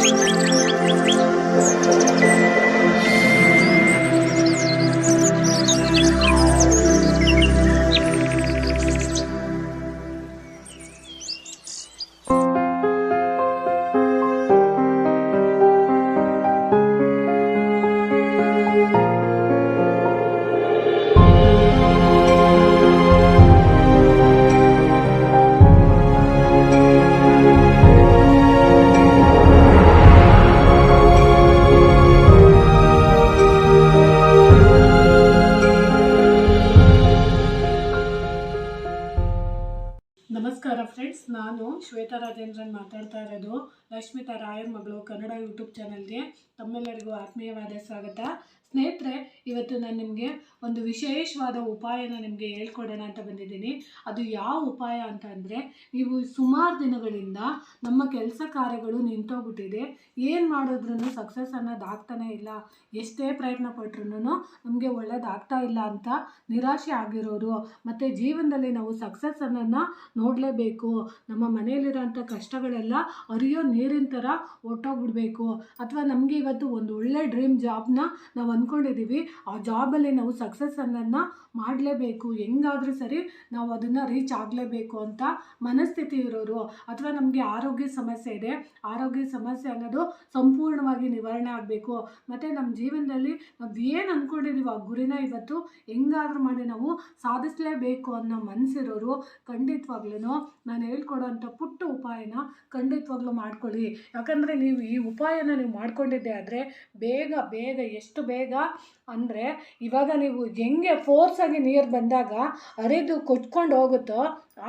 Música ಲಕ್ಷ್ಮಿತಾ ಮಗಳು ಕನ್ನಡ ಯೂಟ್ಯೂಬ್ ಚಾನಲ್ಗೆ ತಮ್ಮೆಲ್ಲರಿಗೂ ಆತ್ಮೀಯವಾದ ಸ್ವಾಗತ. ಸ್ನೇಹಿತರೆ, ಇವತ್ತು ನಾನು ನಿಮಗೆ ಒಂದು ವಿಶೇಷವಾದ ಉಪಾಯನ ನಿಮಗೆ ಹೇಳ್ಕೊಡೋಣ ಅಂತ ಬಂದಿದ್ದೀನಿ. ಅದು ಯಾವ ಉಪಾಯ ಅಂತ ಅಂದರೆ, ನೀವು ಸುಮಾರು ದಿನಗಳಿಂದ ನಮ್ಮ ಕೆಲಸ ಕಾರ್ಯಗಳು ನಿಂತೋಗ್ಬಿಟ್ಟಿದೆ. ಏನು ಮಾಡಿದ್ರೂ ಸಕ್ಸಸ್ ಅನ್ನೋದು ಆಗ್ತಾನೇ ಇಲ್ಲ. ಎಷ್ಟೇ ಪ್ರಯತ್ನ ಪಟ್ರೂ ನಮಗೆ ಒಳ್ಳೇದಾಗ್ತಾ ಇಲ್ಲ ಅಂತ ನಿರಾಶೆ ಆಗಿರೋರು, ಮತ್ತು ಜೀವನದಲ್ಲಿ ನಾವು ಸಕ್ಸಸ್ ಅನ್ನೋದನ್ನ ನೋಡಲೇಬೇಕು. ನಮ್ಮ ಮನೆಯಲ್ಲಿರೋಂಥ ಕಷ್ಟಗಳೆಲ್ಲ ಅರಿಯೋ ನೀರಿನ ಥರ ಹೊರ್ಟೋಗ್ಬಿಡ್ಬೇಕು. ಅಥವಾ ನಮಗೆ ಇವತ್ತು ಒಂದು ಒಳ್ಳೆ ಡ್ರೀಮ್ ಜಾಬ್ನ ನಾವು ಅಂದ್ಕೊಂಡಿದ್ದೀವಿ ಆ ಜಾಬಲ್ಲಿ ನಾವು ಸಕ್ಸಸ್ ಅನ್ನೋದನ್ನ ಮಾಡಲೇಬೇಕು. ಹೆಂಗಾದರೂ ಸರಿ ನಾವು ಅದನ್ನು ರೀಚ್ ಆಗಲೇಬೇಕು ಅಂತ ಮನಸ್ಥಿತಿ ಇರೋರು. ಅಥವಾ ನಮಗೆ ಆರೋಗ್ಯ ಸಮಸ್ಯೆ ಇದೆ. ಆರೋಗ್ಯ ಸಮಸ್ಯೆ ಅನ್ನೋದು ಸಂಪೂರ್ಣವಾಗಿ ನಿವಾರಣೆ ಆಗಬೇಕು. ಮತ್ತು ನಮ್ಮ ಜೀವನದಲ್ಲಿ ನಾವು ಏನು ಅಂದ್ಕೊಂಡಿದ್ದೀವಿ ಆ ಗುರಿನ ಇವತ್ತು ಹೆಂಗಾದ್ರೂ ಮಾಡಿ ನಾವು ಸಾಧಿಸಲೇಬೇಕು ಅನ್ನೋ ಮನಸ್ಸಿರೋರು ಖಂಡಿತವಾಗ್ಲೂ ನಾನು ಹೇಳ್ಕೊಡೋಂಥ ಪುಟ್ಟ ಉಪಾಯನ ಖಂಡಿತವಾಗ್ಲೂ ಮಾಡ್ಕೊಳ್ಳಿ. ಯಾಕಂದರೆ ನೀವು ಈ ಉಪಾಯನ ನೀವು ಮಾಡ್ಕೊಂಡಿದ್ದೆ ಆದರೆ ಬೇಗ ಬೇಗ, ಎಷ್ಟು ಬೇಗ ಅಂದರೆ ಇವಾಗ ನೀವು ಹೆಂಗೆ ಫೋರ್ಸಾಗಿ ನೀರು ಬಂದಾಗ ಹರಿದು ಕೊಚ್ಕೊಂಡು ಹೋಗುತ್ತೋ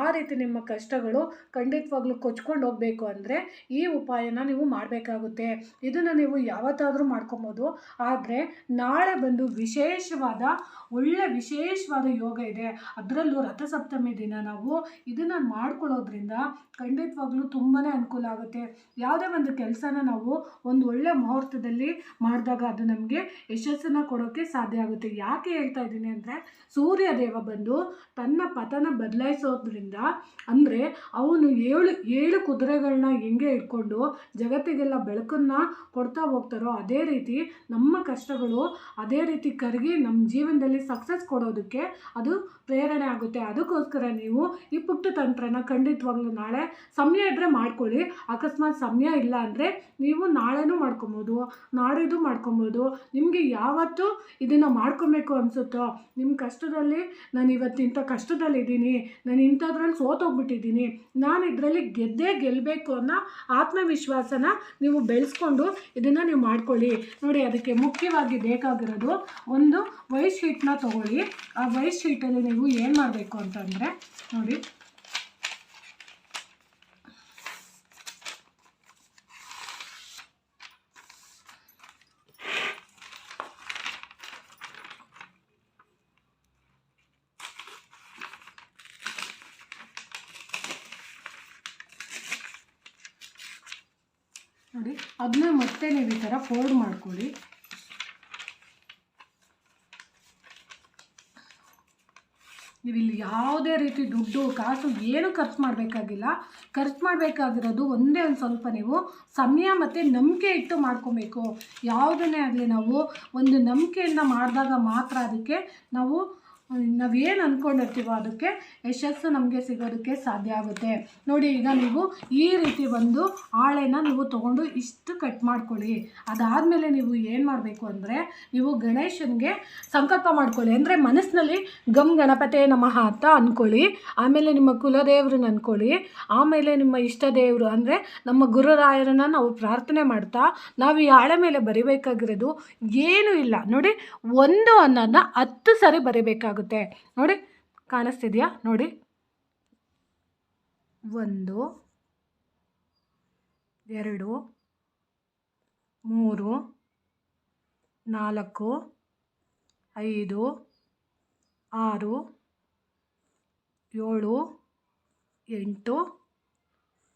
ಆ ರೀತಿ ನಿಮ್ಮ ಕಷ್ಟಗಳು ಖಂಡಿತವಾಗ್ಲೂ ಕೊಚ್ಕೊಂಡು ಹೋಗಬೇಕು ಅಂದರೆ ಈ ಉಪಾಯನ ನೀವು ಮಾಡಬೇಕಾಗುತ್ತೆ. ಇದನ್ನು ನೀವು ಯಾವತ್ತಾದರೂ ಮಾಡ್ಕೊಬೋದು. ಆದರೆ ನಾಳೆ ಬಂದು ವಿಶೇಷವಾದ, ಒಳ್ಳೆ ವಿಶೇಷವಾದ ಯೋಗ ಇದೆ. ಅದರಲ್ಲೂ ರಥಸಪ್ತಮಿ ದಿನ ನಾವು ಇದನ್ನು ಮಾಡ್ಕೊಳ್ಳೋದ್ರಿಂದ ಖಂಡಿತವಾಗ್ಲೂ ತುಂಬಾ ಅನುಕೂಲ ಆಗುತ್ತೆ. ಯಾವುದೇ ಒಂದು ಕೆಲಸನ ನಾವು ಒಂದು ಒಳ್ಳೆ ಮುಹೂರ್ತದಲ್ಲಿ ಮಾಡಿದಾಗ ಅದು ನಮಗೆ ಯಶಸ್ಸನ್ನು ಕೊಡೋಕ್ಕೆ ಸಾಧ್ಯ ಆಗುತ್ತೆ. ಯಾಕೆ ಹೇಳ್ತಾ ಇದ್ದೀನಿ ಅಂದರೆ ಸೂರ್ಯದೇವ ಬಂದು ತನ್ನ ಪತನ ಬದಲಾಯಿಸೋದ್ರಿಂದ ಅಂದರೆ ಅವನು ಏಳು ಏಳು ಕುದುರೆಗಳನ್ನ ಹೆಂಗೆ ಇಟ್ಕೊಂಡು ಜಗತ್ತಿಗೆಲ್ಲ ಬೆಳಕನ್ನು ಕೊಡ್ತಾ ಹೋಗ್ತಾರೋ ಅದೇ ರೀತಿ ನಮ್ಮ ಕಷ್ಟಗಳು ಅದೇ ರೀತಿ ಕರಗಿ ನಮ್ಮ ಜೀವನದಲ್ಲಿ ಸಕ್ಸಸ್ ಕೊಡೋದಕ್ಕೆ ಅದು ಪ್ರೇರಣೆ ಆಗುತ್ತೆ. ಅದಕ್ಕೋಸ್ಕರ ನೀವು ಈ ಪುಟ್ಟ ತಂತ್ರನ ಖಂಡಿತವಾಗ್ಲೂ ನಾಳೆ ಸಮಯ ಇದ್ದರೆ ಮಾಡ್ಕೊಳ್ಳಿ. ಅಕಸ್ಮಾತ್ ಸಮಯ ಇಲ್ಲ ಅಂದರೆ ನೀವು ನಾಳೆನೂ ಮಾಡ್ಕೊಬೋದು, ನಾಡಿದ್ದು ಮಾಡ್ಕೊಬೋದು. ನಿಮಗೆ ಯಾವತ್ತು ಇದನ್ನು ಮಾಡ್ಕೊಬೇಕು ಅನಿಸುತ್ತೋ ನಿಮ್ಮ ಕಷ್ಟದಲ್ಲಿ ನಾನು ಇವತ್ತು ಇಂಥ ಕಷ್ಟದಲ್ಲಿದ್ದೀನಿ, ನಾನು ಇಂಥದ್ರಲ್ಲಿ ಸೋತೋಗ್ಬಿಟ್ಟಿದ್ದೀನಿ. ನಾನು ಇದರಲ್ಲಿ ಗೆದ್ದೇ ಗೆಲ್ಲಬೇಕು ಅನ್ನೋ ಆತ್ಮವಿಶ್ವಾಸನ ನೀವು ಬೆಳೆಸ್ಕೊಂಡು ಇದನ್ನು ನೀವು ಮಾಡ್ಕೊಳ್ಳಿ. ನೋಡಿ, ಅದಕ್ಕೆ ಮುಖ್ಯವಾಗಿ ಬೇಕಾಗಿರೋದು ಒಂದು ವೈಟ್ ಶೀಟ್ನ ತೊಗೊಳ್ಳಿ. ಆ ವೈಟ್ ಶೀಟಲ್ಲಿ ನೀವು ಏನು ಮಾಡಬೇಕು ಅಂತಂದರೆ, ನೋಡಿ ನೋಡಿ ಅದನ್ನ ಮತ್ತೆ ನೀವು ಈ ಥರ ಫೋಲ್ಡ್ ಮಾಡ್ಕೊಳ್ಳಿ. ನೀವು ಇಲ್ಲಿ ಯಾವುದೇ ರೀತಿ ದುಡ್ಡು, ಕಾಸು ಏನು ಖರ್ಚು ಮಾಡಬೇಕಾಗಿಲ್ಲ. ಖರ್ಚು ಮಾಡಬೇಕಾಗಿರೋದು ಒಂದೇ ಒಂದು ಸ್ವಲ್ಪ ನೀವು ಸಮಯ ಮತ್ತು ನಂಬಿಕೆ ಇಟ್ಟು ಮಾಡ್ಕೊಬೇಕು. ಯಾವುದನ್ನೇ ಆಗಲಿ ನಾವು ಒಂದು ನಂಬಿಕೆಯನ್ನು ಮಾಡಿದಾಗ ಮಾತ್ರ ಅದಕ್ಕೆ ನಾವು ನಾವೇನು ಅಂದ್ಕೊಂಡಿರ್ತೀವೋ ಅದಕ್ಕೆ ಯಶಸ್ಸು ನಮಗೆ ಸಿಗೋದಕ್ಕೆ ಸಾಧ್ಯ ಆಗುತ್ತೆ. ನೋಡಿ, ಈಗ ನೀವು ಈ ರೀತಿ ಒಂದು ಹಾಳೆನ ನೀವು ತೊಗೊಂಡು ಇಷ್ಟು ಕಟ್ ಮಾಡ್ಕೊಳ್ಳಿ. ಅದಾದಮೇಲೆ ನೀವು ಏನು ಮಾಡಬೇಕು ಅಂದರೆ ನೀವು ಗಣೇಶನಿಗೆ ಸಂಕಲ್ಪ ಮಾಡ್ಕೊಳ್ಳಿ. ಅಂದರೆ ಮನಸ್ಸಿನಲ್ಲಿ ಗಮ್ ಗಣಪತಿ ನಮಃ ಅಂತ ಅಂದ್ಕೊಳ್ಳಿ ಆಮೇಲೆ ನಿಮ್ಮ ಕುಲದೇವ್ರನ್ನ ಅಂದ್ಕೊಳ್ಳಿ ಆಮೇಲೆ ನಿಮ್ಮ ಇಷ್ಟ ದೇವರು ಅಂದರೆ ನಮ್ಮ ಗುರುರಾಯರನ್ನು ನಾವು ಪ್ರಾರ್ಥನೆ ಮಾಡ್ತಾ ನಾವು ಈ ಹಾಳೆ ಮೇಲೆ ಬರಿಬೇಕಾಗಿರೋದು ಏನೂ ಇಲ್ಲ. ನೋಡಿ, ಒಂದು ಅನ್ನನ ಹತ್ತು ಸರಿ ಬರಿಬೇಕಾಗುತ್ತೆ. ನೋಡಿ ಕಾಣಿಸ್ತಿದೆಯಾ? ನೋಡಿ. ಒಂದು ಎರಡು ಮೂರು ನಾಲ್ಕು ಐದು ಆರು ಏಳು ಎಂಟು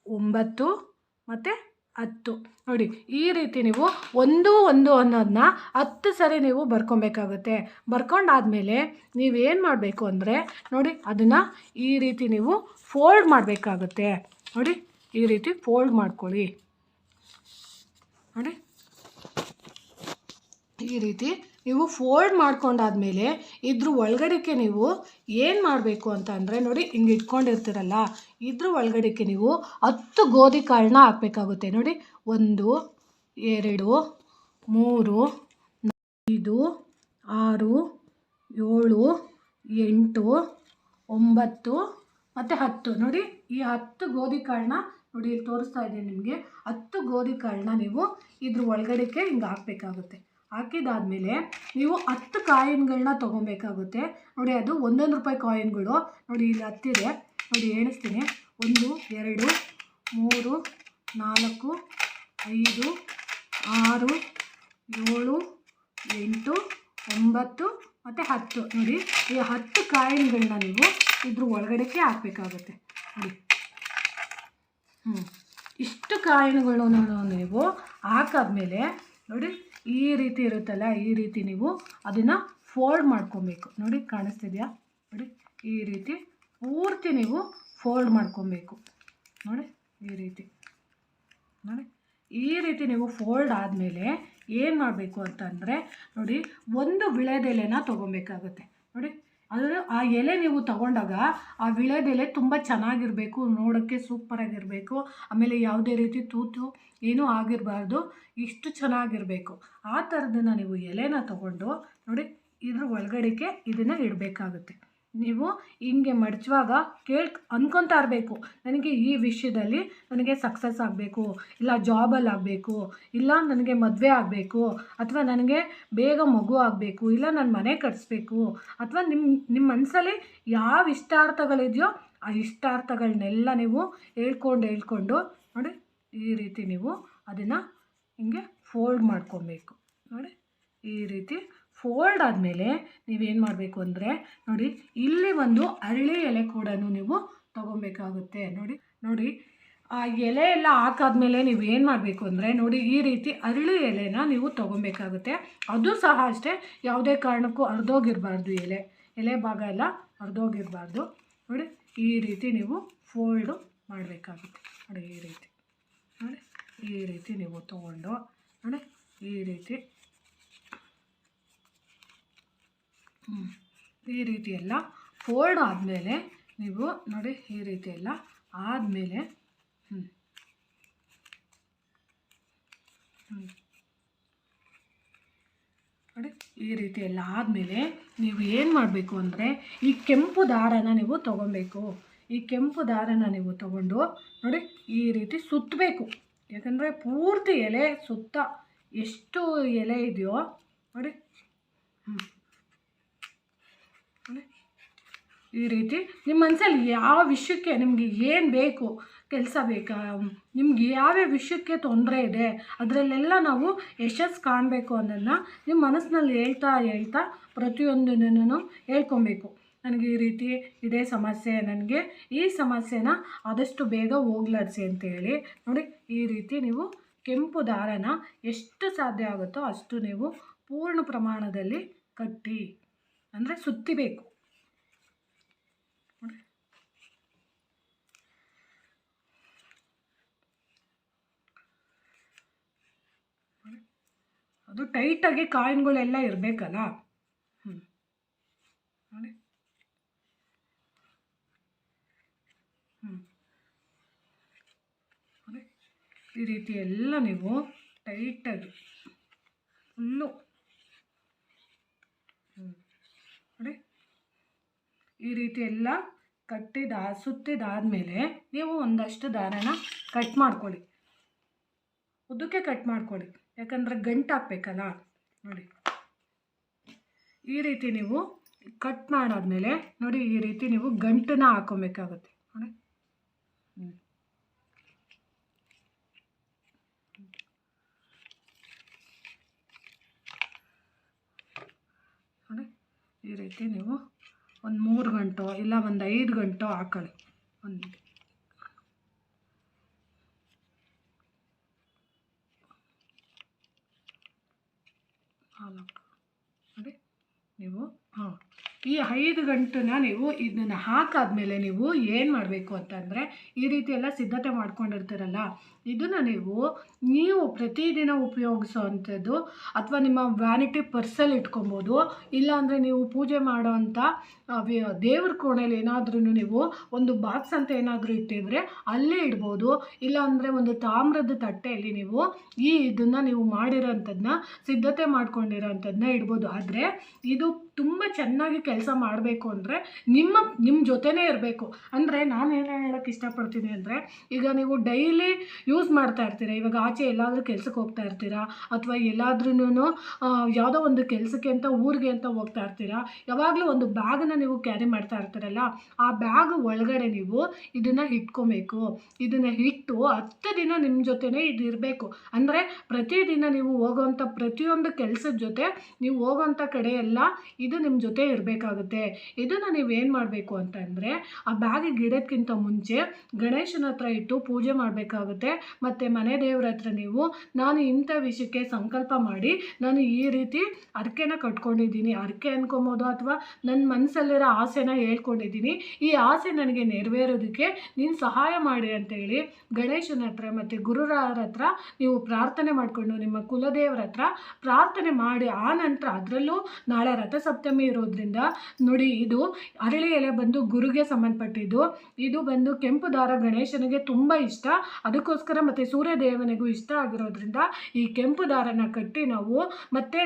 ಒಂಬತ್ತು ಮತ್ತು ಹತ್ತು. ನೋಡಿ, ಈ ರೀತಿ ನೀವು ಒಂದು ಒಂದು ಅನ್ನೋದನ್ನ ಹತ್ತು ಸರಿ ನೀವು ಬರ್ಕೊಬೇಕಾಗುತ್ತೆ. ಬರ್ಕೊಂಡಾದಮೇಲೆ ನೀವೇನು ಮಾಡಬೇಕು ಅಂದರೆ, ನೋಡಿ, ಅದನ್ನು ಈ ರೀತಿ ನೀವು ಫೋಲ್ಡ್ ಮಾಡಬೇಕಾಗುತ್ತೆ. ನೋಡಿ, ಈ ರೀತಿ ಫೋಲ್ಡ್ ಮಾಡ್ಕೊಳ್ಳಿ. ನೋಡಿ ಈ ರೀತಿ ನೀವು ಫೋಲ್ಡ್ ಮಾಡ್ಕೊಂಡಾದ್ಮೇಲೆ ಇದ್ರ ಒಳಗಡೆಗೆ ನೀವು ಏನು ಮಾಡಬೇಕು ಅಂತ ಅಂದರೆ ನೋಡಿ ಹಿಂಗೆ ಇಟ್ಕೊಂಡಿರ್ತೀರಲ್ಲ, ಇದ್ರ ಒಳಗಡೆಗೆ ನೀವು ಹತ್ತು ಗೋಧಿ ಕಾಳನ್ನ ಹಾಕಬೇಕಾಗುತ್ತೆ. ನೋಡಿ, ಒಂದು, ಎರಡು, ಮೂರು, ಐದು, ಆರು, ಏಳು, ಎಂಟು, ಒಂಬತ್ತು, ಮತ್ತು ಹತ್ತು. ನೋಡಿ, ಈ ಹತ್ತು ಗೋಧಿ ಕಾಳನ್ನ ನೋಡಿ ತೋರಿಸ್ತಾ ಇದ್ದೀನಿ ನಿಮಗೆ. ಹತ್ತು ಗೋಧಿ ಕಾಳನ್ನ ನೀವು ಇದ್ರ ಒಳಗಡೆಗೆ ಹಿಂಗೆ ಹಾಕಬೇಕಾಗುತ್ತೆ. ಹಾಕಿದಾದ್ಮೇಲೆ ನೀವು ಹತ್ತು ಕಾಯಿನ್ಗಳನ್ನ ತೊಗೊಬೇಕಾಗುತ್ತೆ. ನೋಡಿ, ಅದು ಒಂದೊಂದು ರೂಪಾಯಿ ಕಾಯಿನ್ಗಳು. ನೋಡಿ, ಇಲ್ಲಿ ಹತ್ತಿದೆ. ನೋಡಿ, ಎಣಿಸ್ತೀನಿ. ಒಂದು, ಎರಡು, ಮೂರು, ನಾಲ್ಕು, ಐದು, ಆರು, ಏಳು, ಎಂಟು, ಒಂಬತ್ತು, ಮತ್ತು ಹತ್ತು. ನೋಡಿ, ಈ ಹತ್ತು ಕಾಯಿನ್ಗಳನ್ನ ನೀವು ಇದ್ರ ಒಳಗಡೆಗೆ ಹಾಕಬೇಕಾಗುತ್ತೆ. ನೋಡಿ. ಹ್ಞೂ ಇಷ್ಟು ಕಾಯಿನ್ಗಳನ್ನು ನೀವು ಹಾಕಾದ್ಮೇಲೆ, ನೋಡಿ ಈ ರೀತಿ ಇರುತ್ತಲ್ಲ, ಈ ರೀತಿ ನೀವು ಅದನ್ನು ಫೋಲ್ಡ್ ಮಾಡ್ಕೊಬೇಕು. ನೋಡಿ, ಕಾಣಿಸ್ತಿದೆಯಾ? ನೋಡಿ, ಈ ರೀತಿ ಪೂರ್ತಿ ನೀವು ಫೋಲ್ಡ್ ಮಾಡ್ಕೊಬೇಕು. ನೋಡಿ, ಈ ರೀತಿ. ನೋಡಿ, ಈ ರೀತಿ ನೀವು ಫೋಲ್ಡ್ ಆದಮೇಲೆ ಏನು ಮಾಡಬೇಕು ಅಂತಂದರೆ, ನೋಡಿ, ಒಂದು ವಿಳೆದೆಲೆನ ತೊಗೊಬೇಕಾಗುತ್ತೆ. ನೋಡಿ ಅದು ಆ ಎಲೆ ನೀವು ತಗೊಂಡಾಗ ಆ ವಿಳೆದೆಲೆ ತುಂಬ ಚೆನ್ನಾಗಿರಬೇಕು, ನೋಡೋಕ್ಕೆ ಸೂಪರಾಗಿರಬೇಕು ಆಮೇಲೆ ಯಾವುದೇ ರೀತಿ ತೂತು ಏನೂ ಆಗಿರಬಾರ್ದು, ಇಷ್ಟು ಚೆನ್ನಾಗಿರಬೇಕು. ಆ ಥರದನ್ನು ನೀವು ಎಲೆನ ತಗೊಂಡು ನೋಡಿ ಇದ್ರ ಒಳಗಡೆಗೆ ಇದನ್ನು ಇಡಬೇಕಾಗುತ್ತೆ. ನೀವು ಹಿಂಗೆ ಮಡಚುವಾಗ ಕೇಳ್ ಅಂದ್ಕೊತಾ ಇರಬೇಕು. ನನಗೆ ಈ ವಿಷಯದಲ್ಲಿ ನನಗೆ ಸಕ್ಸಸ್ ಆಗಬೇಕು, ಇಲ್ಲ ಜಾಬಲ್ಲಿ ಆಗಬೇಕು, ಇಲ್ಲ ನನಗೆ ಮದುವೆ ಆಗಬೇಕು, ಅಥವಾ ನನಗೆ ಬೇಗ ಮಗು ಆಗಬೇಕು, ಇಲ್ಲ ನಾನು ಮನೆ ಕಟ್ಸ್ಬೇಕು, ಅಥವಾ ನಿಮ್ಮ ನಿಮ್ಮ ಮನಸ್ಸಲ್ಲಿ ಯಾವ ಇಷ್ಟಾರ್ಥಗಳಿದೆಯೋ ಆ ಇಷ್ಟಾರ್ಥಗಳನ್ನೆಲ್ಲ ನೀವು ಹೇಳ್ಕೊಂಡು ಹೇಳ್ಕೊಂಡು ನೋಡಿ ಈ ರೀತಿ ನೀವು ಅದನ್ನು ಹಿಂಗೆ ಫೋಲ್ಡ್ ಮಾಡ್ಕೊಬೇಕು. ನೋಡಿ ಈ ರೀತಿ ಫೋಲ್ಡ್ ಆದಮೇಲೆ ನೀವೇನು ಮಾಡಬೇಕು ಅಂದರೆ ನೋಡಿ, ಇಲ್ಲಿ ಒಂದು ಅರಳಿ ಎಲೆ ಕೂಡ ನೀವು ತೊಗೊಬೇಕಾಗುತ್ತೆ. ನೋಡಿ ನೋಡಿ, ಆ ಎಲೆ ಎಲ್ಲ ಹಾಕಾದ್ಮೇಲೆ ನೀವು ಏನು ಮಾಡಬೇಕು ಅಂದರೆ ನೋಡಿ, ಈ ರೀತಿ ಅರಳಿ ಎಲೆನ ನೀವು ತೊಗೊಬೇಕಾಗುತ್ತೆ. ಅದು ಸಹ ಅಷ್ಟೇ, ಯಾವುದೇ ಕಾರಣಕ್ಕೂ ಅರ್ಧೋಗಿರಬಾರ್ದು ಎಲೆ. ಎಲೆ ಭಾಗ ಎಲ್ಲ ಅರ್ಧೋಗಿರಬಾರ್ದು ನೋಡಿ, ಈ ರೀತಿ ನೀವು ಫೋಲ್ಡು ಮಾಡಬೇಕಾಗುತ್ತೆ. ನೋಡಿ, ಈ ರೀತಿ. ನೋಡಿ, ಈ ರೀತಿ ನೀವು ತೊಗೊಂಡು, ನೋಡಿ, ಈ ರೀತಿ ಈ ರೀತಿ ಎಲ್ಲ ಫೋಲ್ಡ್ ಆದಮೇಲೆ ನೀವು ನೋಡಿ ಈ ರೀತಿ ಎಲ್ಲ ಆದಮೇಲೆ ನೋಡಿ ಈ ರೀತಿ ಎಲ್ಲ ಆದಮೇಲೆ ನೀವು ಏನು ಮಾಡಬೇಕು ಅಂದರೆ ಈ ಕೆಂಪು ದಾರನ ನೀವು ತೊಗೊಬೇಕು. ಈ ಕೆಂಪು ದಾರನ ನೀವು ತಗೊಂಡು ನೋಡಿ ಈ ರೀತಿ ಸುತ್ತಬೇಕು. ಯಾಕಂದರೆ ಪೂರ್ತಿ ಎಲೆ ಸುತ್ತ ಎಷ್ಟು ಎಲೆ ಇದೆಯೋ ನೋಡಿ. ಹ್ಞೂ ಈ ರೀತಿ ನಿಮ್ಮ ಮನಸ್ಸಲ್ಲಿ ಯಾವ ವಿಷಯಕ್ಕೆ ನಿಮಗೆ ಏನು ಬೇಕು, ಕೆಲಸ ಬೇಕಾ, ನಿಮ್ಗೆ ಯಾವ್ಯಾವ ವಿಷಯಕ್ಕೆ ತೊಂದರೆ ಇದೆ, ಅದರಲ್ಲೆಲ್ಲ ನಾವು ಯಶಸ್ಸು ಕಾಣಬೇಕು ಅನ್ನೋದನ್ನ ನಿಮ್ಮ ಮನಸ್ಸಿನಲ್ಲಿ ಹೇಳ್ತಾ ಹೇಳ್ತಾ ಪ್ರತಿಯೊಂದನ್ನು ಹೇಳ್ಕೊಬೇಕು. ನನಗೆ ಈ ರೀತಿ ಇದೇ ಸಮಸ್ಯೆ, ನನಗೆ ಈ ಸಮಸ್ಯೆನ ಆದಷ್ಟು ಬೇಗ ಹೋಗ್ಲಾಡಿಸಿ ಅಂತೇಳಿ ನೋಡಿ ಈ ರೀತಿ ನೀವು ಕೆಂಪು ದಾರನ ಎಷ್ಟು ಸಾಧ್ಯ ಆಗುತ್ತೋ ಅಷ್ಟು ನೀವು ಪೂರ್ಣ ಪ್ರಮಾಣದಲ್ಲಿ ಕಟ್ಟಿ. ಅಂದರೆ ಸುತ್ತಿಬೇಕು. ನೋಡಿ. ಅದು ಟೈಟಾಗಿ ಕಾಯಿನ್ಗಳೆಲ್ಲ ಇರಬೇಕಲ್ಲ? ಹ್ಞೂ ನೋಡಿ. ಹ್ಞೂ ಈ ರೀತಿ ಎಲ್ಲ ನೀವು ಟೈಟಾಗಿ, ಫುಲ್ಲು ಹ್ಞೂ ನೋಡಿ. ಈ ರೀತಿ ಎಲ್ಲ ಕಟ್ಟಿದ ಸುತ್ತಿದಾದಮೇಲೆ ನೀವು ಒಂದಷ್ಟು ದಾರನ ಕಟ್ ಮಾಡ್ಕೊಳ್ಳಿ. ಉದ್ದಕ್ಕೆ ಕಟ್ ಮಾಡ್ಕೊಳ್ಳಿ. ಯಾಕಂದರೆ ಗಂಟು ಹಾಕ್ಬೇಕಲ್ಲ? ನೋಡಿ. ಈ ರೀತಿ ನೀವು ಕಟ್ ಮಾಡಾದ್ಮೇಲೆ ನೋಡಿ ಈ ರೀತಿ ನೀವು ಗಂಟನ್ನ ಹಾಕೊಬೇಕಾಗುತ್ತೆ. ನೋಡಿ ಹ್ಞೂ ನೋಡಿ ಈ ರೀತಿ ನೀವು ಒಂದು ಮೂರು ಗಂಟೋ ಇಲ್ಲ ಒಂದು ಐದು ಗಂಟೋ ಹಾಕೊಳ್ಳಿ. ಒಂದು ನಾಲ್ಕು. ನೋಡಿ? ನೀವು, ಹಾಂ. ಈ ಐದು ಗಂಟನ್ನ ನೀವು ಇದನ್ನು ಹಾಕಾದ್ಮೇಲೆ ನೀವು ಏನು ಮಾಡಬೇಕು ಅಂತಂದರೆ ಈ ರೀತಿ ಎಲ್ಲ ಸಿದ್ಧತೆ ಮಾಡ್ಕೊಂಡಿರ್ತೀರಲ್ಲ, ಇದನ್ನು ನೀವು ನೀವು ಪ್ರತಿದಿನ ಉಪಯೋಗಿಸೋ ಅಂಥದ್ದು ಅಥವಾ ನಿಮ್ಮ ವ್ಯಾನಿಟಿ ಪರ್ಸಲ್ಲಿ ಇಟ್ಕೊಬೋದು. ಇಲ್ಲಾಂದರೆ ನೀವು ಪೂಜೆ ಮಾಡೋ ಅಂಥ ದೇವ್ರ ಕೋಣೆಯಲ್ಲಿ ಏನಾದ್ರೂ ನೀವು ಒಂದು ಬಾಕ್ಸ್ ಅಂತ ಏನಾದರೂ ಇಟ್ಟಿದ್ರೆ ಅಲ್ಲೇ ಇಡ್ಬೋದು. ಇಲ್ಲಾಂದರೆ ಒಂದು ತಾಮ್ರದ ತಟ್ಟೆಯಲ್ಲಿ ನೀವು ಈ ಇದನ್ನು ನೀವು ಮಾಡಿರೋಂಥದ್ದನ್ನ ಸಿದ್ಧತೆ ಮಾಡ್ಕೊಂಡಿರೋಂಥದ್ದನ್ನ ಇಡ್ಬೋದು. ಆದರೆ ಇದು ತುಂಬ ಚೆನ್ನಾಗಿ ಕೆಲಸ ಮಾಡಬೇಕು ಅಂದರೆ ನಿಮ್ಮ ನಿಮ್ಮ ಜೊತೆನೇ ಇರಬೇಕು. ಅಂದರೆ ನಾನು ಏನು ಹೇಳೋಕ್ಕೆ ಇಷ್ಟಪಡ್ತೀನಿ ಅಂದರೆ, ಈಗ ನೀವು ಡೈಲಿ ಯೂಸ್ ಮಾಡ್ತಾ ಇರ್ತೀರ, ಇವಾಗ ಆಚೆ ಎಲ್ಲಾದರೂ ಕೆಲಸಕ್ಕೆ ಹೋಗ್ತಾ ಇರ್ತೀರಾ, ಅಥವಾ ಎಲ್ಲಾದ್ರೂ ಯಾವುದೋ ಒಂದು ಕೆಲಸಕ್ಕೆ ಅಂತ ಊರಿಗೆ ಅಂತ ಹೋಗ್ತಾ ಇರ್ತೀರಾ, ಯಾವಾಗಲೂ ಒಂದು ಬ್ಯಾಗನ್ನ ನೀವು ಕ್ಯಾರಿ ಮಾಡ್ತಾ ಇರ್ತೀರಲ್ಲ, ಆ ಬ್ಯಾಗ್ ಒಳಗಡೆ ನೀವು ಇದನ್ನು ಇಟ್ಕೊಬೇಕು. ಇದನ್ನು ಇಟ್ಟು ಹತ್ತು ದಿನ ನಿಮ್ಮ ಜೊತೆನೇ ಇದು ಇರಬೇಕು. ಅಂದರೆ ಪ್ರತಿದಿನ ನೀವು ಹೋಗೋವಂಥ ಪ್ರತಿಯೊಂದು ಕೆಲಸದ ಜೊತೆ, ನೀವು ಹೋಗೋವಂಥ ಕಡೆ ಎಲ್ಲ ಇದು ನಿಮ್ಮ ಜೊತೆ ಇರಬೇಕಾಗುತ್ತೆ. ಇದನ್ನು ನೀವು ಏನು ಮಾಡಬೇಕು ಅಂತಂದರೆ ಆ ಬ್ಯಾಗಿಗೆ ಇಡೋದ್ಕಿಂತ ಮುಂಚೆ ಗಣೇಶನ ಹತ್ರ ಇಟ್ಟು ಪೂಜೆ ಮಾಡಬೇಕಾಗುತ್ತೆ. ಮತ್ತು ಮನೆ ದೇವ್ರ ಹತ್ರ ನೀವು, ನಾನು ಇಂಥ ವಿಷಯಕ್ಕೆ ಸಂಕಲ್ಪ ಮಾಡಿ, ನಾನು ಈ ರೀತಿ ಅರ್ಕೆನ ಕಟ್ಕೊಂಡಿದ್ದೀನಿ. ಅರ್ಕೆ ಅನ್ಕೊಬೋದು ಅಥವಾ ನನ್ನ ಮನಸ್ಸಲ್ಲಿರೋ ಆಸೆನ ಹೇಳ್ಕೊಂಡಿದ್ದೀನಿ. ಈ ಆಸೆ ನನಗೆ ನೆರವೇರೋದಕ್ಕೆ ನೀನು ಸಹಾಯ ಮಾಡಿ ಅಂತೇಳಿ ಗಣೇಶನ ಹತ್ರ ಮತ್ತು ಗುರುರಾರ ಹತ್ರ ನೀವು ಪ್ರಾರ್ಥನೆ ಮಾಡಿಕೊಂಡು ನಿಮ್ಮ ಕುಲದೇವರ ಹತ್ರ ಪ್ರಾರ್ಥನೆ ಮಾಡಿ, ಆ ನಂತರ ಅದರಲ್ಲೂ ನಾಳೆ ರಥಸಪ್ತಮಿ ಇರೋದ್ರಿಂದ ನೋಡಿ ಇದು ಅರಳಿ ಎಲೆ ಬಂದು ಗುರುಗೆ ಸಂಬಂಧಪಟ್ಟಿದ್ದು. ಇದು ಬಂದು ಕೆಂಪು ದಾರ ಗಣೇಶನಿಗೆ ತುಂಬ ಇಷ್ಟ. ಅದಕ್ಕೋಸ್ಕರ ಮತ್ತು ಸೂರ್ಯದೇವನಿಗೂ ಇಷ್ಟ ಆಗಿರೋದ್ರಿಂದ ಈ ಕೆಂಪು ದಾರನ ಕಟ್ಟಿ ನಾವು ಮತ್ತು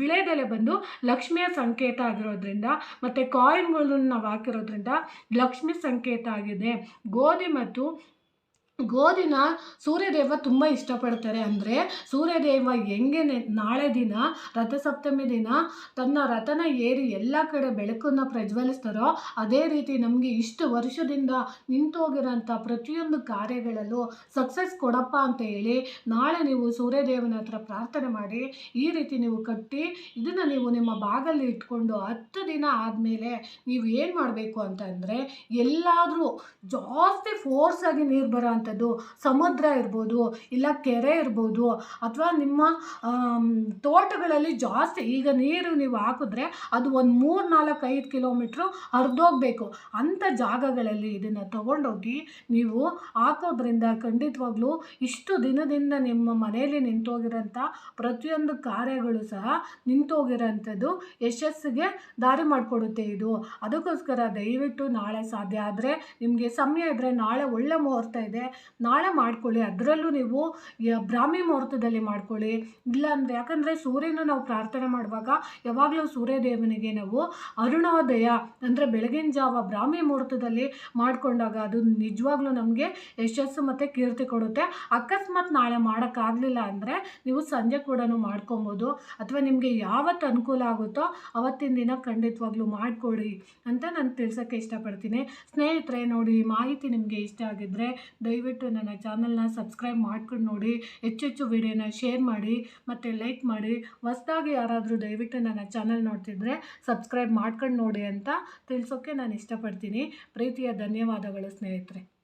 ವಿಳೆದೆಲೆ ಬಂದು ಲಕ್ಷ್ಮಿಯ ಸಂಕೇತ ಆಗಿರೋದ್ರಿಂದ ಮತ್ತು ಕಾಯಿನ್ಗಳನ್ನು ನಾವು ಹಾಕಿರೋದ್ರಿಂದ ಲಕ್ಷ್ಮಿ ಸಂಕೇತ ಆಗಿದೆ. ಗೋಧಿ ಮತ್ತು ಗೋಧಿನ ಸೂರ್ಯದೇವ ತುಂಬ ಇಷ್ಟಪಡ್ತಾರೆ ಅಂದರೆ ಸೂರ್ಯದೇವ ಹೆಂಗೆ ನಾಳೆ ದಿನ, ರಥಸಪ್ತಮಿ ದಿನ ತನ್ನ ರಥನ ಏರಿ ಎಲ್ಲ ಕಡೆ ಬೆಳಕನ್ನು ಪ್ರಜ್ವಲಿಸ್ತಾರೋ ಅದೇ ರೀತಿ ನಮಗೆ ಇಷ್ಟು ವರ್ಷದಿಂದ ನಿಂತೋಗಿರೋಂಥ ಪ್ರತಿಯೊಂದು ಕಾರ್ಯಗಳಲ್ಲೂ ಸಕ್ಸಸ್ ಕೊಡಪ್ಪ ಅಂತ ಹೇಳಿ ನಾಳೆ ನೀವು ಸೂರ್ಯದೇವನ ಹತ್ರ ಪ್ರಾರ್ಥನೆ ಮಾಡಿ, ಈ ರೀತಿ ನೀವು ಕಟ್ಟಿ ಇದನ್ನು ನೀವು ನಿಮ್ಮ ಬಾಗಲ್ಲಿ ಇಟ್ಕೊಂಡು ಹತ್ತು ದಿನ ಆದಮೇಲೆ ನೀವು ಏನು ಮಾಡಬೇಕು ಅಂತಂದರೆ ಎಲ್ಲಾದರೂ ಜಾಸ್ತಿ ಫೋರ್ಸಾಗಿ ನೀರು ಬರೋ ಅಂಥದ್ದು ಸಮುದ್ರ ಇರ್ಬೋದು, ಇಲ್ಲ ಕೆರೆ ಇರ್ಬೋದು, ಅಥವಾ ನಿಮ್ಮ ತೋಟಗಳಲ್ಲಿ ಜಾಸ್ತಿ ಈಗ ನೀರು ನೀವು ಹಾಕಿದ್ರೆ ಅದು ಒಂದು ಮೂರು ನಾಲ್ಕು ಐದು ಕಿಲೋಮೀಟ್ರು ಹರಿದೋಗ್ಬೇಕು. ಅಂಥ ಜಾಗಗಳಲ್ಲಿ ಇದನ್ನು ತಗೊಂಡೋಗಿ ನೀವು ಹಾಕೋದ್ರಿಂದ ಖಂಡಿತವಾಗ್ಲೂ ಇಷ್ಟು ದಿನದಿಂದ ನಿಮ್ಮ ಮನೆಯಲ್ಲಿ ನಿಂತೋಗಿರೋಂಥ ಪ್ರತಿಯೊಂದು ಕಾರ್ಯಗಳು ಸಹ ನಿಂತೋಗಿರೋಂಥದ್ದು ಯಶಸ್ಸಿಗೆ ದಾರಿ ಮಾಡಿಕೊಡುತ್ತೆ ಇದು. ಅದಕ್ಕೋಸ್ಕರ ದಯವಿಟ್ಟು ನಾಳೆ ಸಾಧ್ಯ ಆದರೆ ನಿಮಗೆ ಸಮಯ ಇದ್ದರೆ ನಾಳೆ ಒಳ್ಳೆ ಮುಹೂರ್ತ ಇದೆ. ನಾಳೆ ಮಾಡ್ಕೊಳ್ಳಿ. ಅದರಲ್ಲೂ ನೀವು ಬ್ರಾಹ್ಮಿ ಮುಹೂರ್ತದಲ್ಲಿ ಮಾಡ್ಕೊಳ್ಳಿ. ಇಲ್ಲಾಂದರೆ ಯಾಕಂದರೆ ಸೂರ್ಯನ ನಾವು ಪ್ರಾರ್ಥನೆ ಮಾಡುವಾಗ ಯಾವಾಗಲೂ ಸೂರ್ಯದೇವನಿಗೆ ನಾವು ಅರುಣೋದಯ ಅಂದರೆ ಬೆಳಗಿನ ಜಾವ ಬ್ರಾಹ್ಮಿ ಮುಹೂರ್ತದಲ್ಲಿ ಮಾಡಿಕೊಂಡಾಗ ಅದು ನಿಜವಾಗ್ಲೂ ನಮಗೆ ಯಶಸ್ಸು ಮತ್ತು ಕೀರ್ತಿ ಕೊಡುತ್ತೆ. ಅಕಸ್ಮಾತ್ ನಾಳೆ ಮಾಡೋಕ್ಕಾಗಲಿಲ್ಲ ಅಂದರೆ ನೀವು ಸಂಜೆ ಕೂಡ ಮಾಡ್ಕೊಬೋದು. ಅಥವಾ ನಿಮಗೆ ಯಾವತ್ತು ಅನುಕೂಲ ಆಗುತ್ತೋ ಅವತ್ತಿನ ದಿನ ಖಂಡಿತವಾಗ್ಲೂ ಮಾಡಿಕೊಡಿ ಅಂತ ನಾನು ತಿಳ್ಸೋಕ್ಕೆ ಇಷ್ಟಪಡ್ತೀನಿ. ಸ್ನೇಹಿತರೆ, ನೋಡಿ ಮಾಹಿತಿ ನಿಮಗೆ ಇಷ್ಟ ಆಗಿದ್ದರೆ ದಯವಿಟ್ಟು ನನ್ನ ಚಾನಲ್ನ ಸಬ್ಸ್ಕ್ರೈಬ್ ಮಾಡ್ಕೊಂಡು ನೋಡಿ, ಹೆಚ್ಚು ಹೆಚ್ಚು ವಿಡಿಯೋನ ಶೇರ್ ಮಾಡಿ, ಮತ್ತು ಲೈಕ್ ಮಾಡಿ, ಹೊಸ್ದಾಗಿ ಯಾರಾದರೂ ದಯವಿಟ್ಟು ನನ್ನ ಚಾನಲ್ ನೋಡ್ತಿದ್ರೆ ಸಬ್ಸ್ಕ್ರೈಬ್ ಮಾಡ್ಕೊಂಡು ನೋಡಿ ಅಂತ ತಿಳಿಸೋಕ್ಕೆ ನಾನು ಇಷ್ಟಪಡ್ತೀನಿ. ಪ್ರೀತಿಯ ಧನ್ಯವಾದಗಳು ಸ್ನೇಹಿತರೆ.